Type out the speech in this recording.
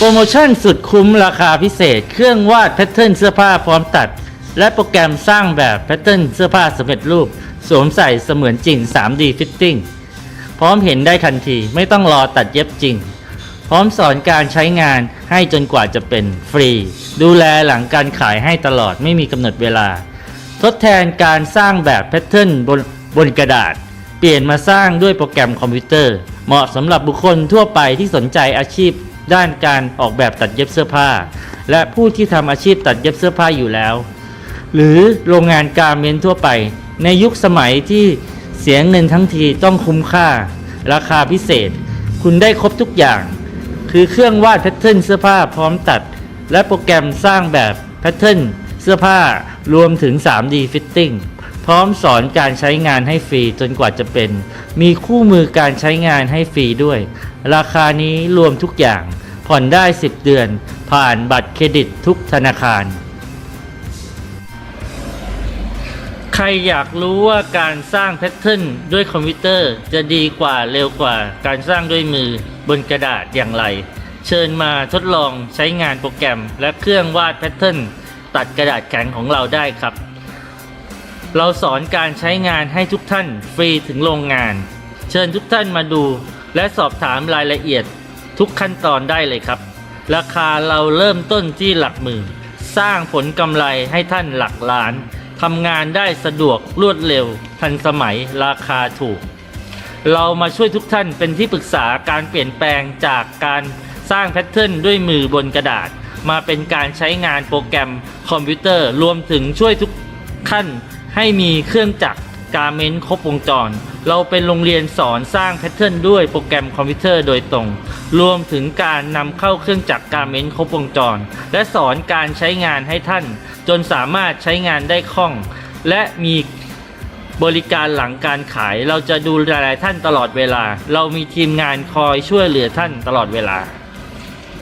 โปรโมชั่นสุดคุ้มราคาพิเศษ เครื่องวาดแพทเทิร์นเสื้อผ้าพร้อมตัด และโปรแกรมสร้างแบบแพทเทิร์นเสื้อผ้าสำเร็จรูป สวมใส่เสมือนจริง 3D Fitting พร้อมเห็นได้ทันทีไม่ต้องรอตัดเย็บจริง พร้อมสอนการใช้งานให้จนกว่าจะเป็นฟรี ดูแลหลังการขายให้ตลอดไม่มีกำหนดเวลา ทดแทนการสร้างแบบแพทเทิร์นบนบนกระดาษ เปลี่ยนมาสร้างด้วยโปรแกรมคอมพิวเตอร์ เหมาะสำหรับบุคคลทั่วไปที่สนใจอาชีพ ด้านการออกแบบตัดเย็บเสื้อผ้า และผู้ที่ทำอาชีพตัดเย็บเสื้อผ้าอยู่แล้ว หรือโรงงานการเมนต์ทั่วไป ในยุคสมัยที่เสียเงินทั้งทีต้องคุ้มค่า ราคาพิเศษ คุณได้ครบทุกอย่าง คือเครื่องวาดแพทเทิร์นเสื้อผ้าพร้อมตัด และโปรแกรมสร้างแบบแพทเทิร์นเสื้อผ้ารวมถึง 3D Fitting พร้อมสอนการใช้งานให้ฟรีจนกว่าจะเป็น มีคู่มือการใช้งานให้ฟรีด้วย ราคานี้รวมทุกอย่าง ผ่อนได้ 10 เดือน ผ่านบัตรเครดิตทุกธนาคาร ใครอยากรู้ว่าการสร้างแพทเทิร์นด้วยคอมพิวเตอร์จะดีกว่าเร็วกว่าการสร้างด้วยมือบนกระดาษอย่างไร เชิญมาทดลองใช้งานโปรแกรมและเครื่องวาดแพทเทิร์นตัดกระดาษแข็งของเราได้ครับ เราสอนการใช้งานให้ทุกท่านฟรีถึงโรงงาน เชิญทุกท่านมาดูและสอบถามรายละเอียด ทุกขั้นตอนได้เลยครับ ราคาเราเริ่มต้นที่หลักหมื่น สร้างผลกำไรให้ท่านหลักล้านทำงานได้สะดวกรวดเร็ว ทันสมัยราคาถูก เรามาช่วยทุกท่านเป็นที่ปรึกษาการเปลี่ยนแปลงจากการสร้างแพทเทิร์นด้วยมือบนกระดาษ มาเป็นการใช้งานโปรแกรมคอมพิวเตอร์ รวมถึงช่วยทุกขั้นให้มีเครื่องจักร การเมนต์ครบวงจร เราเป็นโรงเรียนสอนสร้างแพทเทิร์นด้วยโปรแกรมคอมพิวเตอร์โดยตรง รวมถึงการนำเข้าเครื่องจักรการเมนต์ครบวงจร และสอนการใช้งานให้ท่าน จนสามารถใช้งานได้คล่อง และมีบริการหลังการขายเราจะดูแลท่านตลอดเวลา เรามีทีมงานคอยช่วยเหลือท่านตลอดเวลา